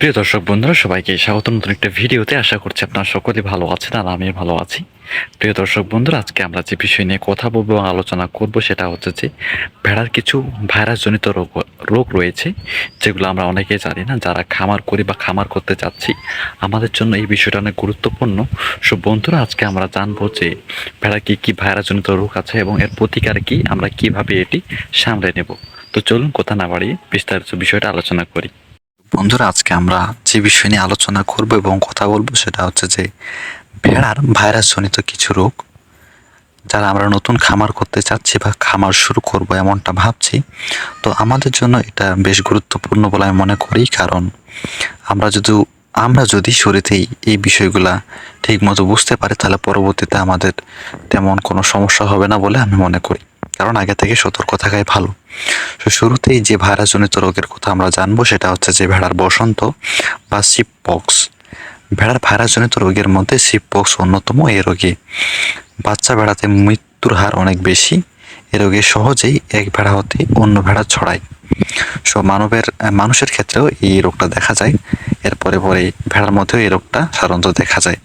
প্রিয় দর্শক বন্ধুরা, সবাইকে স্বাগত নতুন একটা ভিডিওতে আশা করছি আপনারা সকলে ভালো আছেন আর আমি ভালো আছি। প্রিয় দর্শক বন্ধুরা, আজকে আমরা যে বিষয় নিয়ে কথা বলব এবং আলোচনা করব সেটা হচ্ছে যে ভেড়ার কিছু ভাইরাসজনিত রোগ রোগ রয়েছে, যেগুলো আমরা অনেকেই জানি না, যারা খামার করি বা খামার করতে চাচ্ছি আমাদের জন্য এই বিষয়টা অনেক গুরুত্বপূর্ণ। সব বন্ধুরা, আজকে আমরা জানব যে ভেড়া কী কি ভাইরাসজনিত রোগ আছে এবং এর প্রতিকার কি, আমরা কীভাবে এটি সামলে নেব। তো চলুন, কথা না বাড়িয়ে বিস্তারিত বিষয়টা আলোচনা করি। বন্ধুরা, আজকে আমরা যে বিষয় নিয়ে আলোচনা করব এবং কথা বলব সেটা হচ্ছে যে ভেড়ার ভাইরাসজনিত কিছু রোগ। যারা আমরা নতুন খামার করতে চাচ্ছি বা খামার শুরু করব এমনটা ভাবছি। তো আমাদের জন্য এটা বেশ গুরুত্বপূর্ণ বলে আমি মনে করি, কারণ আমরা যদি আমরা যদি শুরুতেই এই বিষয়গুলা ঠিক মতো বুঝতে পারি, তাহলে পরবর্তীতে আমাদের তেমন কোনো সমস্যা হবে না বলে আমি মনে করি। কারণ আগে থেকে সতর্ক থাকাই ভালো। তো শুরুতেই যে ভাইরাসজনিত রোগের কথা আমরা জানব সেটা হচ্ছে যে ভেড়ার বসন্ত বা শিপ পক্স ভেড়ার ভাইরাসজনিত রোগের মধ্যে শিপ পক্স অন্যতম এই রোগে। বাচ্চা ভেড়াতে মৃত্যুর হার অনেক বেশি। এ রোগে সহজেই এক ভেড়া হতে অন্য ভেড়া ছড়ায়। সো মানবের, মানুষের ক্ষেত্রেও এই রোগটা দেখা যায়। এরপরে পরে ভেড়ার মধ্যেও এই রোগটা সাধারণত দেখা যায়।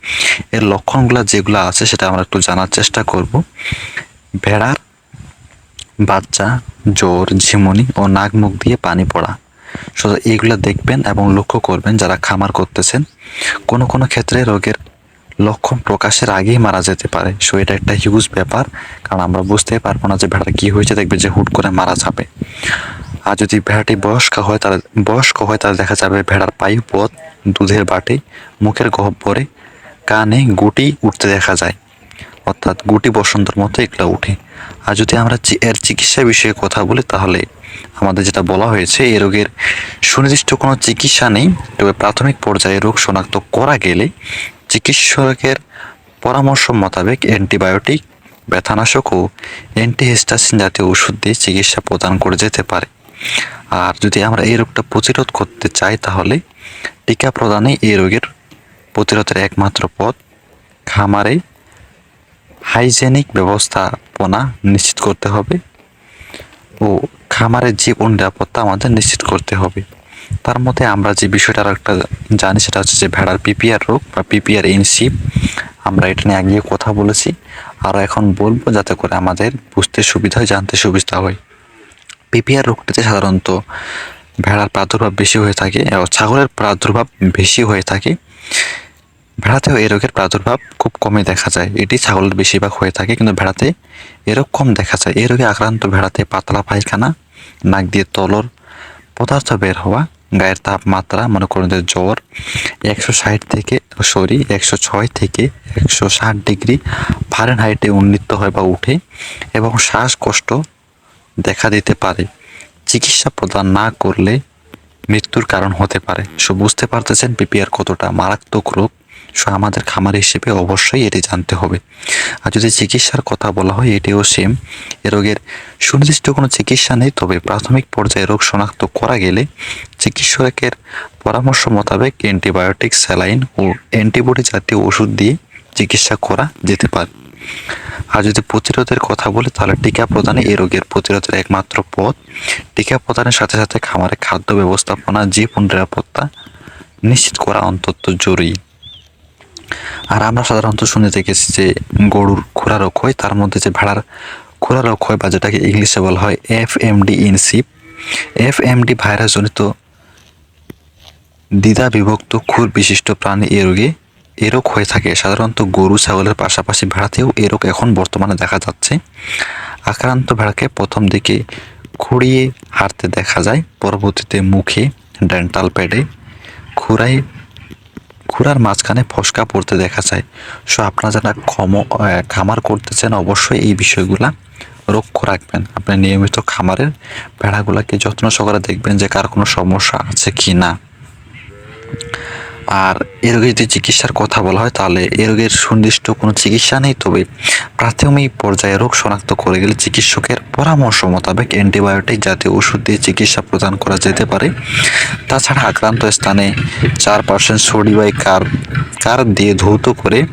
এর লক্ষণগুলো যেগুলো আছে সেটা আমরা একটু জানার চেষ্টা করব। ভেড়ার বাচ্চা, জ্বর, ঝিমুনি ও নাক মুখ দিয়ে পানি পড়া। সো এইগুলো দেখবেন এবং লক্ষ্য করবেন যারা খামার করতেছেন। কোনো কোনো ক্ষেত্রে রোগের লক্ষণ প্রকাশের আগেই মারা যেতে পারে। সো এটা একটা হিউজ ব্যাপার। কারণ আমরা বুঝতেই পারব না যে ভেড়াটা কী হয়েছে দেখবে যে হুট করে মারা যাবে। আর যদি ভেড়াটি বয়স্ক হয়, তাহলে বয়স্ক হয়, তাহলে দেখা যাবে ভেড়ার পায়ু পথ, দুধের বাটি, মুখের গহ্বরে, কানে গুটি উঠতে দেখা যায়। অর্থাৎ গুটি বসন্তর মতো এগুলো উঠে। আর যদি আমরা এর চিকিৎসা বিষয়ে কথা বলি, তাহলে আমাদের যেটা বলা হয়েছে, এই রোগের সুনির্দিষ্ট কোনো চিকিৎসা নেই, তবে প্রাথমিক পর্যায়ে রোগ শনাক্ত করা গেলে চিকিৎসকের পরামর্শ মোতাবেক অ্যান্টিবায়োটিক, ব্যথানাশক ও অ্যান্টিহিস্টাসিন জাতীয় ওষুধ দিয়ে চিকিৎসা প্রদান করে যেতে পারে। আর যদি আমরা এই রোগটা প্রতিরোধ করতে চাই, তাহলে টিকা প্রদানে এই রোগের প্রতিরোধের একমাত্র পথ খামারে হাইজেনিক ব্যবস্থাপনা নিশ্চিত করতে হবে ও খামারের জীবন নিরাপত্তা আমাদের নিশ্চিত করতে হবে। তার মধ্যে আমরা যে বিষয়টা আর একটা জানি সেটা হচ্ছে যে ভেড়ার পিপিআর রোগ বা পিপিআর ইনসিপ। আমরা এটা নিয়ে আগিয়ে কথা বলেছি। আর এখন বলব যাতে করে আমাদের বুঝতে সুবিধা হয়, জানতে সুবিধা হয়। পিপিআর রোগটিতে সাধারণত ভেড়ার প্রাদুর্ভাব বেশি হয়ে থাকে এবং ছাগলের প্রাদুর্ভাব বেশি হয়ে থাকে। ভেড়াতেও এই রোগের প্রাদুর্ভাব খুব কমই দেখা যায়। এটি ছাগলের বেশিরভাগ হয়ে থাকে, কিন্তু ভেড়াতে এরকম কম দেখা যায়। এই রোগে আক্রান্ত ভেড়াতে পাতলা পায়খানা, নাক দিয়ে তলর পদার্থ বের হওয়া, গায়ের তাপমাত্রা, মনে করুন যে জ্বর, একশো ষাট থেকে, সরি, একশো ছয় থেকে একশো ষাট ডিগ্রি ফারেন হাইটে উন্নীত হয় বা উঠে এবং শ্বাসকষ্ট দেখা দিতে পারে। চিকিৎসা প্রদান না করলে মৃত্যুর কারণ হতে পারে। সো বুঝতে পারতেছেন পিপিআর কতটা মারাত্মক রোগ। আমাদের খামার হিসেবে অবশ্যই এটি জানতে হবে। আর যদি চিকিৎসার কথা বলা হয়, এটিও সেম এ রোগের সুনির্দিষ্ট কোনো চিকিৎসা নেই, তবে প্রাথমিক পর্যায়ে রোগ শনাক্ত করা গেলে চিকিৎসকের পরামর্শ মোতাবেক অ্যান্টিবায়োটিক, স্যালাইন ও অ্যান্টিবডি জাতীয় ওষুধ দিয়ে চিকিৎসা করা যেতে পারে। আর যদি প্রতিরোধের কথা বলি, তাহলে টিকা প্রদানে এ রোগের প্রতিরোধের একমাত্র পথ। টিকা প্রদানের সাথে সাথে খামারে খাদ্য ব্যবস্থাপনা, জীবন নিরাপত্তা নিশ্চিত করা অন্তত জরুরি। আর আমরা সাধারণত শুনে দেখেছি যে গরুর খুরা রোগ হয়, তার মধ্যে যে ভেড়ার খোরা রোগ হয় বা যেটাকে ইংলিশে বলা হয় এফ এমডি ইনসিপ এফ এমডি ভাইরাসজনিত দ্বিধা বিভক্ত খুর বিশিষ্ট প্রাণী এ রোগে এ রোগ হয়ে থাকে। সাধারণত গরু ছাগলের পাশাপাশি ভেড়াতেও এ রোগ এখন বর্তমানে দেখা যাচ্ছে। আক্রান্ত ভেড়াকে প্রথম দিকে খুঁড়িয়ে হাঁটতে দেখা যায়, পরবর্তীতে মুখে ডেন্টাল প্যাডে খুরাই খুরার মাঝখানে ফসকা পড়তে দেখা যায়। সো আপনারা যারা ক্ষম খামার করতেছেন অবশ্যই এই বিষয়গুলা লক্ষ্য রাখবেন। আপনি নিয়মিত খামারের ভেড়াগুলাকে যত্ন সহকারে দেখবেন যে কার কোনো সমস্যা আছে কি না আর এ রোগের যদি চিকিৎসার কথা বলা হয়, তাহলে এ রোগের সুনির্দিষ্ট কোনো চিকিৎসা নেই। তবে প্রাথমিক পর্যায়ে রোগ শনাক্ত করে গেলে চিকিৎসকের পরামর্শ মোতাবেক অ্যান্টিবায়োটিক জাতীয় ওষুধ দিয়ে চিকিৎসা প্রদান করা যেতে পারে। তাছাড়া আক্রান্ত স্থানে চার পার্সেন্ট সোডিবাই কার কার দিয়ে ধৌত করে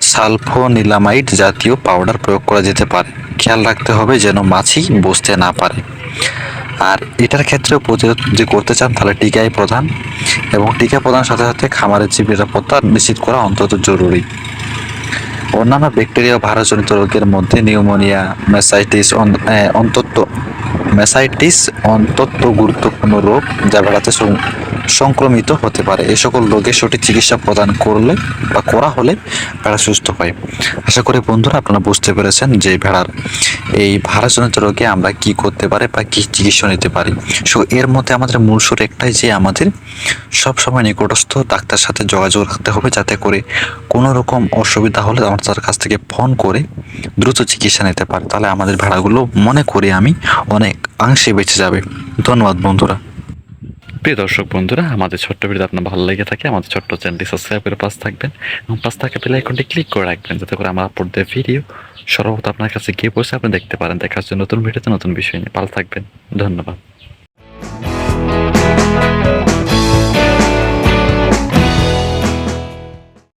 সালফোনিলামাইড জাতীয় পাউডার প্রয়োগ করা যেতে পারে। খেয়াল রাখতে হবে যেন মাছি বসতে না পারে। আর এটার ক্ষেত্রেও প্রতিরোধ যদি করতে চান, তাহলে টিকাই প্রধান। এবং টিকা প্রদানের সাথে সাথে খামারের জীব নিরাপত্তা নিশ্চিত করা অন্তত জরুরি। অন্যান্য ব্যাকটেরিয়া ভাইরাসজনিত রোগের মধ্যে নিউমোনিয়া, মেসাইটিস অন্তত মেসাইটিস অন্তত গুরুত্বপূর্ণ রোগ যা ভেড়াতে সং- সংক্রমিত হতে পারে। এই সকল রোগের সঠিক চিকিৎসা প্রদান করলে বা করা হলে ভেড়া সুস্থ হয়। আশা করি বন্ধুরা আপনারা বুঝতে পেরেছেন যে ভেড়ার এই ভাইরাসজনিত রোগে আমরা কি করতে পারি বা কি চিকিৎসা নিতে পারি। সো, এর মধ্যে আমাদের মূল সুর একটাই যে আমাদের সবসময় নিকটস্থ ডাক্তার সাথে যোগাযোগ রাখতে হবে যাতে করে কোনো রকম অসুবিধা হলে আমরা তার কাছ থেকে ফোন করে দ্রুত চিকিৎসা নিতে পারি। তাহলে আমাদের ভেড়াগুলো মনে করি আমি অনেক অংশে বেঁচে যাবে। ধন্যবাদ বন্ধুরা। প্রিয় দর্শক বন্ধুরা, আমাদের ছোট্ট ভিডিও আপনার ভালো লেগে থাকে, আমাদের ছোট্ট চ্যানেলটি সাবস্ক্রাইব করে পাশ থাকবেন এবং পাশ থাকা বেল আইকনটি ক্লিক করে রাখবেন যাতে করে আমার আপলোড দেওয়া ভিডিও সর্বত আপনার কাছে গিয়ে পৌঁছে আপনি দেখতে পারেন। দেখার জন্য নতুন ভিডিওতে নতুন বিষয় নিয়ে। ভালো থাকবেন। ধন্যবাদ।